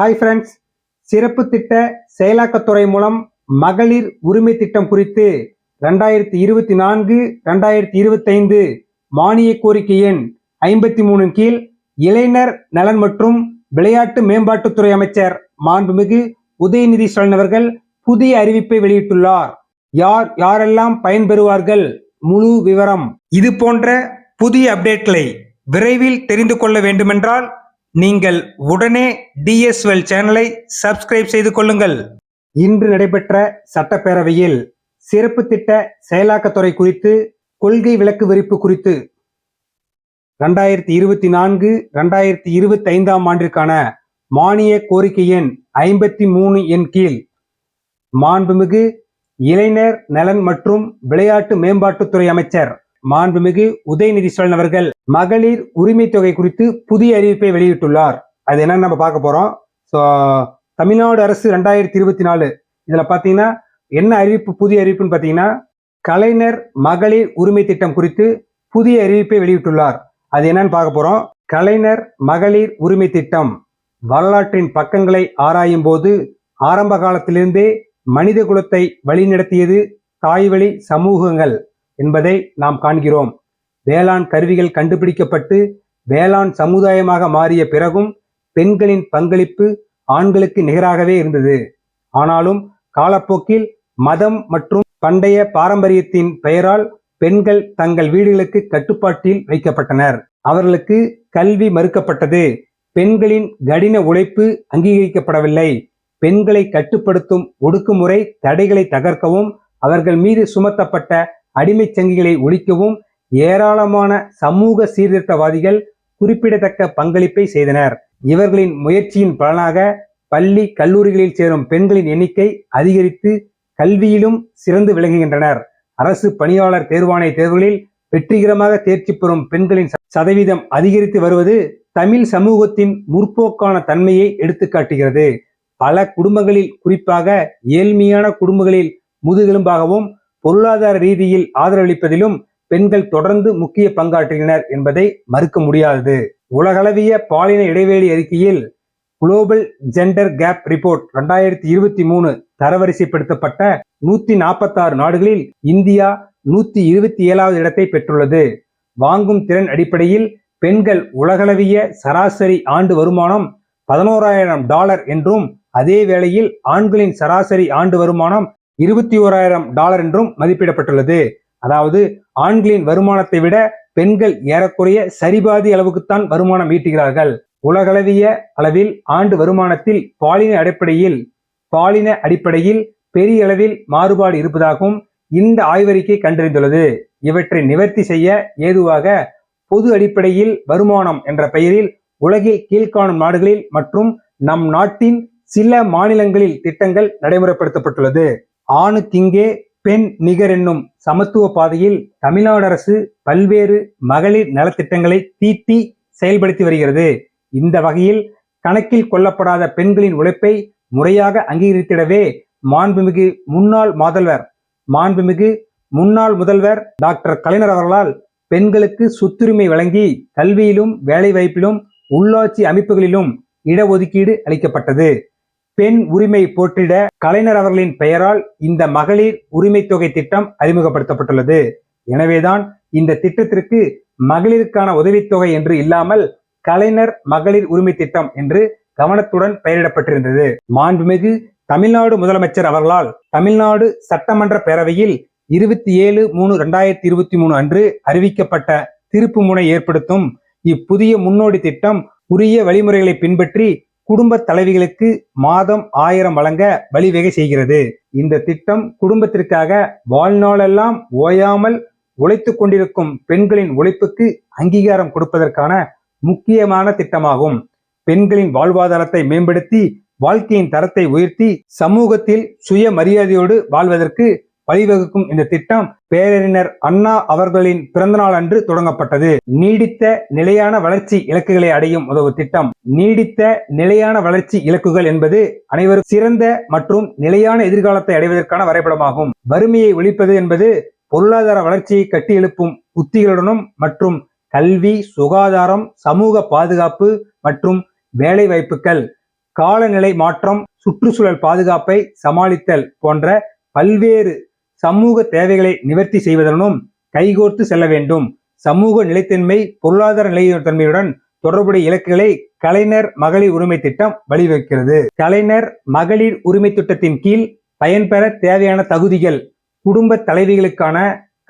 Hi friends சிறப்பு திட்ட செயலாக்கத்துறை மூலம் மகளிர் உரிமை திட்டம் குறித்து ரெண்டாயிரத்தி இருபத்தி நான்கு ரெண்டாயிரத்தி இருபத்தைந்து மானிய கோரிக்கை எண் ஐம்பத்தி மூணு கீழ் இளைஞர் நலன் மற்றும் விளையாட்டு மேம்பாட்டுத்துறை அமைச்சர் மாண்புமிகு உதயநிதி ஸ்டாலின் அவர்கள் புதிய அறிவிப்பை வெளியிட்டுள்ளார். யார் யாரெல்லாம் பயன்பெறுவார்கள்? முழு விவரம். இது போன்ற புதிய அப்டேட்களை விரைவில் தெரிந்து கொள்ள வேண்டுமென்றால் நீங்கள் உடனே டிஎஸ்எல் சேனலை சப்ஸ்கிரைப் செய்து கொள்ளுங்கள். இன்று நடைபெற்ற சட்டப்பேரவையில் சிறப்பு திட்ட செயலாக்கத்துறை குறித்து கொள்கை விளக்கு விரிப்பு குறித்து ரெண்டாயிரத்தி இருபத்தி நான்கு ரெண்டாயிரத்தி இருபத்தி ஐந்தாம் ஆண்டிற்கான மானிய கோரிக்கை எண் ஐம்பத்தி மூணு என் கீழ் மாண்புமிகு இளைஞர் நலன் மற்றும் விளையாட்டு மேம்பாட்டுத்துறை அமைச்சர் மாண்புமிகு உதயநிதி ஸ்டாலின் அவர்கள் மகளிர் உரிமை தொகை குறித்து புதிய அறிவிப்பை வெளியிட்டுள்ளார். அது என்னன்னு நம்ம பார்க்க போறோம். ஸோ தமிழ்நாடு அரசு ரெண்டாயிரத்தி இருபத்தி நாலு இதுல பாத்தீங்கன்னா என்ன அறிவிப்பு புதிய அறிவிப்புன்னு பாத்தீங்கன்னா கலைஞர் மகளிர் உரிமை திட்டம் குறித்து புதிய அறிவிப்பை வெளியிட்டுள்ளார். அது என்னன்னு பார்க்க போறோம். கலைஞர் மகளிர் உரிமை திட்டம். வரலாற்றின் பக்கங்களை ஆராயும் போது ஆரம்ப காலத்திலிருந்தே மனித குலத்தை வழிநடத்தியது தாய்வழி சமூகங்கள். என்பதை நாம் காண்கிறோம். வேளாண் கருவிகள் கண்டுபிடிக்கப்பட்டு வேளாண் சமுதாயமாக மாறிய பிறகும் பெண்களின் பங்களிப்பு ஆண்களுக்கு நிகராகவே இருந்தது. ஆனாலும் காலப்போக்கில் மதம் மற்றும் பண்டைய பாரம்பரியத்தின் பெயரால் பெண்கள் தங்கள் வீடுகளுக்கு கட்டுப்பாட்டில் வைக்கப்பட்டனர். அவர்களுக்கு கல்வி மறுக்கப்பட்டது. பெண்களின் கடின உழைப்பு அங்கீகரிக்கப்படவில்லை. பெண்களை கட்டுப்படுத்தும் ஒடுக்குமுறை தடைகளை தகர்க்கவும் அவர்கள் மீது சுமத்தப்பட்ட அடிமை சங்கிகளை ஒழிக்கவும் ஏராளமான சமூக சீர்திருத்தவாதிகள் குறிப்பிடத்தக்க பங்களிப்பை செய்தனர். இவர்களின் முயற்சியின் பலனாக பள்ளி கல்லூரிகளில் சேரும் பெண்களின் எண்ணிக்கை அதிகரித்து கல்வியிலும் சிறந்து விளங்குகின்றனர். அரசு பணியாளர் தேர்வாணைய தேர்வுகளில் வெற்றிகரமாக தேர்ச்சி பெறும் பெண்களின் சதவீதம் அதிகரித்து வருவது தமிழ் சமூகத்தின் முற்போக்கான தன்மையை எடுத்துக்காட்டுகிறது. பல குடும்பங்களில் குறிப்பாக ஏழ்மையான குடும்பங்களில் முதுகெலும்பாகவும் பொருளாதார ரீதியில் ஆதரவளிப்பதிலும் பெண்கள் தொடர்ந்து முக்கிய பங்காற்றினர் என்பதை மறுக்க முடியாதது உலகளவிய பாலின இடைவெளி அறிக்கையில் குளோபல் ஜெண்டர் கேப் ரிப்போர்ட் ரெண்டாயிரத்தி இருபத்தி மூணு தரவரிசைப்படுத்தப்பட்ட நூத்தி நாற்பத்தாறு நாடுகளில் இந்தியா நூத்தி இருபத்தி ஏழாவது இடத்தை பெற்றுள்ளது. வாங்கும் திறன் அடிப்படையில் பெண்கள் உலகளவிய சராசரி ஆண்டு வருமானம் பதினோராயிரம் டாலர் என்றும் அதே வேளையில் ஆண்களின் சராசரி ஆண்டு வருமானம் இருபத்தி ஓராயிரம் டாலர் என்றும் மதிப்பிடப்பட்டுள்ளது. அதாவது ஆண்களின் வருமானத்தை விட பெண்கள் ஏறக்குறைய சரிபாதி அளவுக்குத்தான் வருமானம் ஈட்டுகிறார்கள். உலகளவிய அளவில் ஆண்டு வருமானத்தில் பாலின அடிப்படையில் பாலின அடிப்படையில் பெரிய அளவில் மாறுபாடு இருப்பதாகவும் இந்த ஆய்வறிக்கை கண்டறிந்துள்ளது. இவற்றை நிவர்த்தி செய்ய ஏதுவாக பொது அடிப்படையில் வருமானம் என்ற பெயரில் உலகில் கீழ்காணும் நாடுகளில் மற்றும் நம் நாட்டின் சில மாநிலங்களில் திட்டங்கள் நடைமுறைப்படுத்தப்பட்டுள்ளது. ஆணுக்கிங்கே பெண் நிகர் என்னும் சமத்துவ பாதையில் தமிழ்நாடு அரசு பல்வேறு மகளிர் நலத்திட்டங்களை தீட்டி செயல்படுத்தி வருகிறது. இந்த வகையில் கணக்கில் கொள்ளப்படாத பெண்களின் உழைப்பை முறையாக அங்கீகரித்திடவே மாண்புமிகு முன்னாள் மாதல்வர் மாண்புமிகு முன்னாள் முதல்வர் டாக்டர் கலைஞர் அவர்களால் பெண்களுக்கு சொத்துரிமை வழங்கி கல்வியிலும் வேலைவாய்ப்பிலும் உள்ளாட்சி அமைப்புகளிலும் இடஒதுக்கீடு அளிக்கப்பட்டது. பெண் உரிமை போற்றிட கலைஞர் அவர்களின் பெயரால் இந்த மகளிர் உரிமை தொகை திட்டம் அறிமுகப்படுத்தப்பட்டுள்ளது. எனவேதான் இந்த திட்டத்திற்கு மகளிருக்கான உதவித்தொகை என்று இல்லாமல் கலைஞர் மகளிர் உரிமை திட்டம் என்று கவனத்துடன் பெயரிடப்பட்டிருந்தது. மாண்புமிகு தமிழ்நாடு முதலமைச்சர் அவர்களால் தமிழ்நாடு சட்டமன்ற பேரவையில் இருபத்தி ஏழு மூணு ரெண்டாயிரத்தி இருபத்தி மூணு அன்று அறிவிக்கப்பட்ட திருப்பு முனை ஏற்படுத்தும் இப்புதிய முன்னோடி திட்டம் உரிய வழிமுறைகளை பின்பற்றி குடும்ப தலைவிகளுக்கு மாதம் ஆயிரம் வழங்க வழிவகை செய்கிறது. இந்த திட்டம் குடும்பத்திற்காக வாழ்நாளெல்லாம் ஓயாமல் உழைத்து கொண்டிருக்கும் பெண்களின் உழைப்புக்கு அங்கீகாரம் கொடுப்பதற்கான முக்கியமான திட்டமாகும். பெண்களின் வாழ்வாதாரத்தை மேம்படுத்தி வாழ்க்கையின் தரத்தை உயர்த்தி சமூகத்தில் சுய மரியாதையோடு வாழ்வதற்கு வழிவகுக்கும் இந்த திட்டம் பேரறிஞர் அண்ணா அவர்களின் பிறந்தநாள் அன்று தொடங்கப்பட்டது. நீடித்த நிலையான வளர்ச்சி இலக்குகளை அடையும் உதவு திட்டம். நீடித்த நிலையான வளர்ச்சி இலக்குகள் என்பது அனைவரும் சிறந்த மற்றும் நிலையான எதிர்காலத்தை அடைவதற்கான வரைபடமாகும். வறுமையை ஒழிப்பது என்பது பொருளாதார வளர்ச்சியை கட்டி எழுப்பும் உத்திகளுடனும் மற்றும் கல்வி சுகாதாரம் சமூக பாதுகாப்பு மற்றும் வேலை வாய்ப்புகள் காலநிலை மாற்றம் சுற்றுச்சூழல் பாதுகாப்பை சமாளித்தல் போன்ற பல்வேறு சமூக தேவைகளை நிவர்த்தி செய்வதனும் கைகோர்த்து செல்ல வேண்டும். சமூக நிலைத்தன்மை பொருளாதார நிலைத்தன்மையுடன் தொடர்புடைய இலக்குகளை கலைஞர் மகளிர் உரிமை திட்டம் வழிவகுக்கிறது. கலைஞர் மகளிர் உரிமை திட்டத்தின் கீழ் பயன்பெற தேவையான தகுதிகள் குடும்ப தலைவிகளுக்கான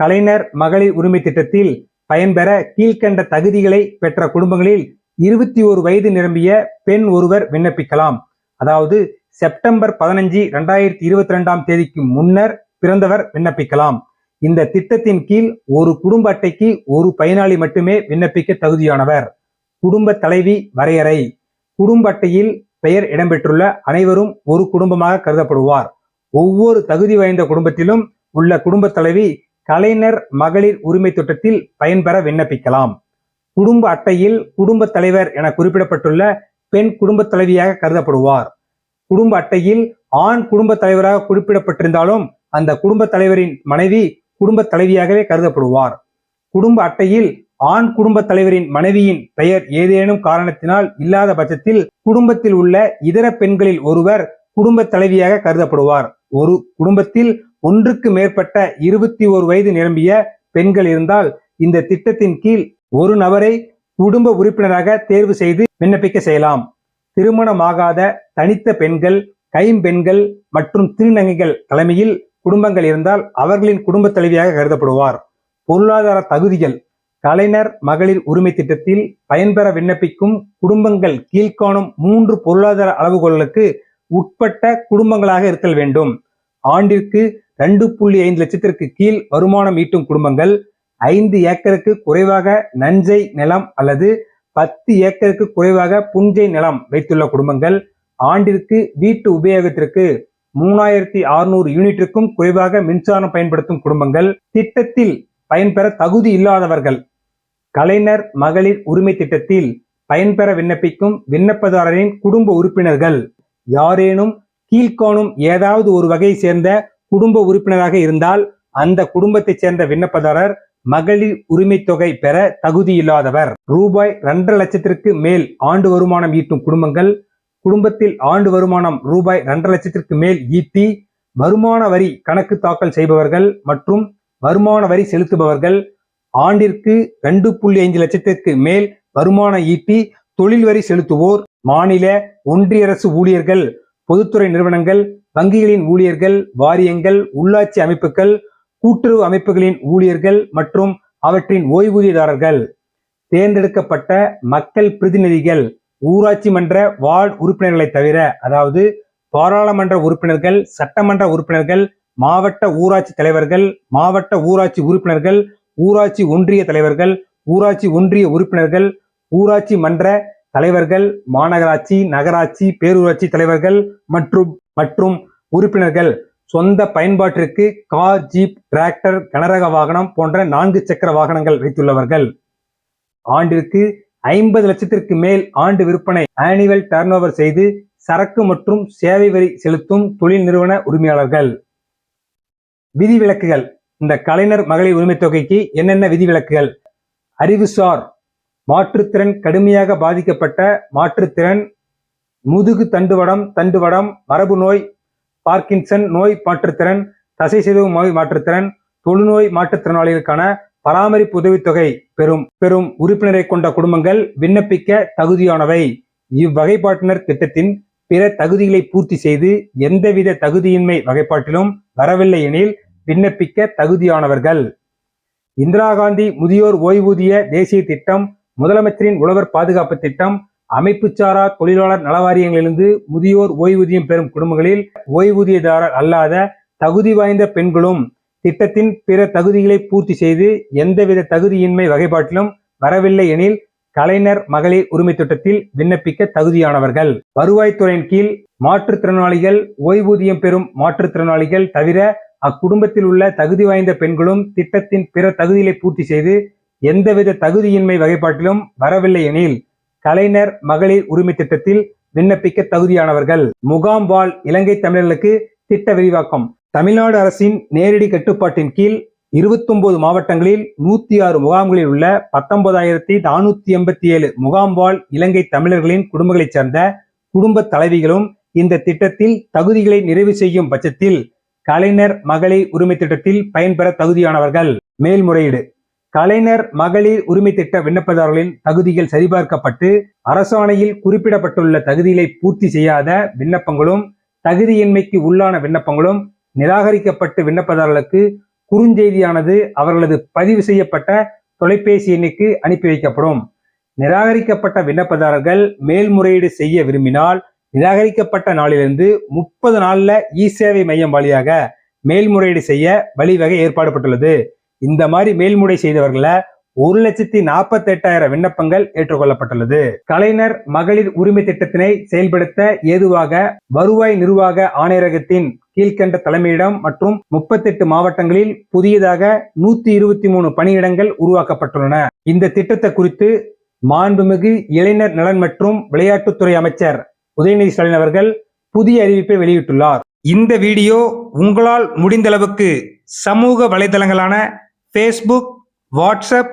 கலைஞர் மகளிர் உரிமை திட்டத்தில் பயன்பெற கீழ்கண்ட தகுதிகளை பெற்ற குடும்பங்களில் இருபத்தி ஒரு வயது நிரம்பிய பெண் ஒருவர் விண்ணப்பிக்கலாம். அதாவது செப்டம்பர் பதினஞ்சு ரெண்டாயிரத்தி இருபத்தி ரெண்டாம் தேதிக்கு முன்னர் பிறந்தவர் விண்ணப்பிக்கலாம். இந்த திட்டத்தின் கீழ் ஒரு குடும்ப அட்டைக்கு ஒரு பயனாளி மட்டுமே விண்ணப்பிக்க தகுதியானவர். குடும்ப தலைவி வரையறை. குடும்ப அட்டையில் பெயர் இடம்பெற்றுள்ள அனைவரும் ஒரு குடும்பமாக கருதப்படுவார். ஒவ்வொரு தகுதி வாய்ந்த குடும்பத்திலும் உள்ள குடும்ப தலைவி கலைஞர் மகளிர் உரிமை திட்டத்தில் பயன்பெற விண்ணப்பிக்கலாம். குடும்ப அட்டையில் குடும்ப தலைவர் என குறிப்பிடப்பட்டுள்ள பெண் குடும்ப தலைவியாக கருதப்படுவார். குடும்ப அட்டையில் ஆண் குடும்ப தலைவராக குறிப்பிடப்பட்டிருந்தாலும் அந்த குடும்ப தலைவரின் மனைவி குடும்ப தலைவியாகவே கருதப்படுவார். குடும்ப அட்டையில் ஆண் குடும்ப தலைவரின் மனைவியின் பெயர் ஏதேனும் காரணத்தினால் இல்லாத பட்சத்தில் குடும்பத்தில் உள்ள இதர பெண்களில் ஒருவர் குடும்ப தலைவியாக கருதப்படுவார். ஒரு குடும்பத்தில் ஒன்றுக்கு மேற்பட்ட இருபத்தி ஒரு வயது நிரம்பிய பெண்கள் இருந்தால் இந்த திட்டத்தின் கீழ் ஒரு நபரை குடும்ப உறுப்பினராக தேர்வு செய்து விண்ணப்பிக்க செய்யலாம். திருமணமாகாத தனித்த பெண்கள் கைம்பெண்கள் மற்றும் திருநங்கைகள் தலைமையில் குடும்பங்கள் இருந்தால் அவர்களின் குடும்ப தலைவியாக கருதப்படுவார். பொருளாதார தகுதிகள். கலைஞர் மகளிர் உரிமை திட்டத்தில் பயன்பெற விண்ணப்பிக்கும் குடும்பங்கள் கீழ்காணும் மூன்று பொருளாதார அளவுகோல்களுக்கு உட்பட்ட குடும்பங்களாக இருத்தல் வேண்டும். ஆண்டிற்கு ரெண்டு புள்ளி ஐந்து லட்சத்திற்கு கீழ் வருமானம் ஈட்டும் குடும்பங்கள் ஐந்து ஏக்கருக்கு குறைவாக நஞ்சை நிலம் அல்லது பத்து ஏக்கருக்கு குறைவாக புஞ்சை நிலம் வைத்துள்ள குடும்பங்கள் ஆண்டிற்கு வீட்டு உபயோகத்திற்கு மூணாயிரத்தி அறுநூறு யூனிட்டுக்கும் குறைவாக மின்சாரம் பயன்படுத்தும் குடும்பங்கள் திட்டத்தில் பயன்பெற தகுதி இல்லாதவர்கள். கலைஞர் மகளிர் உரிமை திட்டத்தில் பயன்பெற விண்ணப்பிக்கும் விண்ணப்பதாரரின் குடும்ப உறுப்பினர்கள். யாரேனும் கீழ்காணும் ஏதாவது ஒரு வகையை சேர்ந்த குடும்ப உறுப்பினராக இருந்தால் அந்த குடும்பத்தைச் சேர்ந்த விண்ணப்பதாரர் மகளிர் உரிமை தொகை பெற தகுதியில்லாதவர் ரூபாய் இரண்டரை லட்சத்திற்கு மேல் ஆண்டு வருமானம் ஈட்டும் குடும்பங்கள் குடும்பத்தில் ஆண்டு வருமானம் ரூபாய் இரண்டரை லட்சத்திற்கு மேல் ஈட்டி வருமான வரி கணக்கு தாக்கல் செய்பவர்கள் மற்றும் வருமான வரி செலுத்துபவர்கள் ஆண்டிற்கு ரெண்டு புள்ளி ஐந்து லட்சத்திற்கு மேல் வருமான ஈட்டி தொழில் வரி செலுத்துவோர் மாநில ஒன்றிய அரசு ஊழியர்கள் பொதுத்துறை நிறுவனங்கள் வங்கிகளின் ஊழியர்கள் வாரியங்கள் உள்ளாட்சி அமைப்புகள் கூட்டுறவு அமைப்புகளின் ஊழியர்கள் மற்றும் அவற்றின் ஓய்வூதியதாரர்கள். தேர்ந்தெடுக்கப்பட்ட மக்கள் பிரதிநிதிகள். ஊராட்சி மன்ற வார்டு உறுப்பினர்களை தவிர அதாவது பாராளுமன்ற உறுப்பினர்கள் சட்டமன்ற உறுப்பினர்கள் மாவட்ட ஊராட்சி தலைவர்கள் மாவட்ட ஊராட்சி உறுப்பினர்கள் ஊராட்சி ஒன்றிய தலைவர்கள் ஊராட்சி ஒன்றிய உறுப்பினர்கள் ஊராட்சி மன்ற தலைவர்கள் மாநகராட்சி நகராட்சி பேரூராட்சி தலைவர்கள் மற்றும் மற்றும் உறுப்பினர்கள். சொந்த பயன்பாட்டிற்கு கார் ஜீப் டிராக்டர் கனரக வாகனம் போன்ற நான்கு சக்கர வாகனங்கள் வைத்துள்ளவர்கள். ஆண்டிற்கு ஐம்பது லட்சத்திற்கு மேல் ஆண்டு விற்பனை ஆனுவல் டர்ன் செய்து சரக்கு மற்றும் சேவை வரி செலுத்தும் தொழில் நிறுவன உரிமையாளர்கள். விதிவிலக்குகள். இந்த கலைஞர் மகளிர் உரிமை தொகைக்கு என்னென்ன விதிவிலக்குகள்? அறிவுசார் மாற்றுத்திறன் கடுமையாக பாதிக்கப்பட்ட மாற்றுத்திறன் முதுகு தண்டுவடம் தண்டுவடம் மரபு நோய் பார்க்கின்சன் நோய் மாற்றுத்திறன் தசை சிதைவு நோய் மாற்றுத்திறன் தொழுநோய் மாற்றுத்திறனாளிகளுக்கான பராமரிப்பு உதவித்தொகை பெறும் பெறும் உறுப்பினரை கொண்ட குடும்பங்கள் விண்ணப்பிக்க தகுதியானவை. இவ்வகைப்பாட்டினர் திட்டத்தின் பிற தகுதிகளை பூர்த்தி செய்து எந்தவித தகுதியின்மை வகைப்பாட்டிலும் வரவில்லை எனில் விண்ணப்பிக்க தகுதியானவர்கள். இந்திரா காந்தி முதியோர் ஓய்வூதிய தேசிய திட்டம் முதலமைச்சரின் உழவர் பாதுகாப்பு திட்டம் அமைப்புச்சாரா தொழிலாளர் நலவாரியங்களிலிருந்து முதியோர் ஓய்வூதியம் பெறும் குடும்பங்களில் ஓய்வூதியதாரர் அல்லாத தகுதி வாய்ந்த பெண்களும் திட்டத்தின் பிற தகுதிகளை பூர்த்தி செய்து எந்தவித தகுதியின்மை வகைப்பாட்டிலும் வரவில்லை எனில் கலைஞர் மகளிர் உரிமை திட்டத்தில் விண்ணப்பிக்க தகுதியானவர்கள். வருவாய்த்துறையின் கீழ் மாற்றுத்திறனாளிகள் ஓய்வூதியம் பெறும் மாற்றுத்திறனாளிகள் தவிர அக்குடும்பத்தில் உள்ள தகுதி வாய்ந்த பெண்களும் திட்டத்தின் பிற தகுதிகளை பூர்த்தி செய்து எந்தவித தகுதியின்மை வகைப்பாட்டிலும் வரவில்லை எனில் கலைஞர் மகளிர் உரிமை திட்டத்தில் விண்ணப்பிக்க தகுதியானவர்கள். முகாம் வாழ் இலங்கை தமிழர்களுக்கு திட்ட விரிவாக்கம். தமிழ்நாடு அரசின் நேரடி கட்டுப்பாட்டின் கீழ் இருபத்தொன்பது மாவட்டங்களில் நூத்தி ஆறு முகாம்களில் உள்ள பத்தொன்பதாயிரத்தி நானூத்தி எண்பத்தி ஏழு முகாம் வாழ் இலங்கை தமிழர்களின் குடும்பங்களைச் சேர்ந்த குடும்ப தலைவிகளும் இந்த திட்டத்தில் தகுதிகளை நிறைவு செய்யும் பட்சத்தில் கலைஞர் மகளிர் உரிமை திட்டத்தில் பயன்பெற தகுதியானவர்கள். மேல்முறையீடு கலைஞர் மகளிர் உரிமை திட்ட விண்ணப்பதாரர்களின் தகுதிகள் சரிபார்க்கப்பட்டு அரசாணையில் குறிப்பிடப்பட்டுள்ள தகுதிகளை பூர்த்தி செய்யாத விண்ணப்பங்களும் தகுதியின்மைக்கு உள்ளான விண்ணப்பங்களும் நிராகரிக்கப்பட்டு விண்ணப்பதாரர்களுக்கு குறுஞ்செய்தியானது அவர்களது பதிவு செய்யப்பட்ட தொலைபேசி எண்ணுக்கு அனுப்பி வைக்கப்படும். நிராகரிக்கப்பட்ட விண்ணப்பதாரர்கள் மேல்முறையீடு செய்ய விரும்பினால் நிராகரிக்கப்பட்ட நாளிலிருந்து முப்பது நாளில் இ சேவை மையம் வழியாக மேல்முறையீடு செய்ய வழிவகை ஏற்பாடுபட்டுள்ளது. இந்த மாதிரி மேல்முறை செய்தவர்களை ஒரு லட்சத்தி நாற்பத்தி எட்டாயிரம் விண்ணப்பங்கள் ஏற்றுக்கொள்ளப்பட்டுள்ளது. கலைஞர் மகளிர் உரிமை திட்டத்தினை செயல்படுத்த ஏதுவாக வருவாய் நிர்வாக ஆணையரகத்தின் கீழ்கண்ட தலைமையிடம் மற்றும் முப்பத்தெட்டு மாவட்டங்களில் புதியதாக நூத்தி இருபத்தி மூணு பணியிடங்கள் உருவாக்கப்பட்டுள்ளன. இந்த திட்டத்தை குறித்து மாண்புமிகு இளைஞர் நலன் மற்றும் விளையாட்டுத்துறை அமைச்சர் உதயநிதி ஸ்டாலின் அவர்கள் புதிய அறிவிப்பை வெளியிட்டுள்ளார். இந்த வீடியோ உங்களால் முடிந்தளவுக்கு சமூக வலைதளங்களான ஃபேஸ்புக் வாட்ஸ்அப்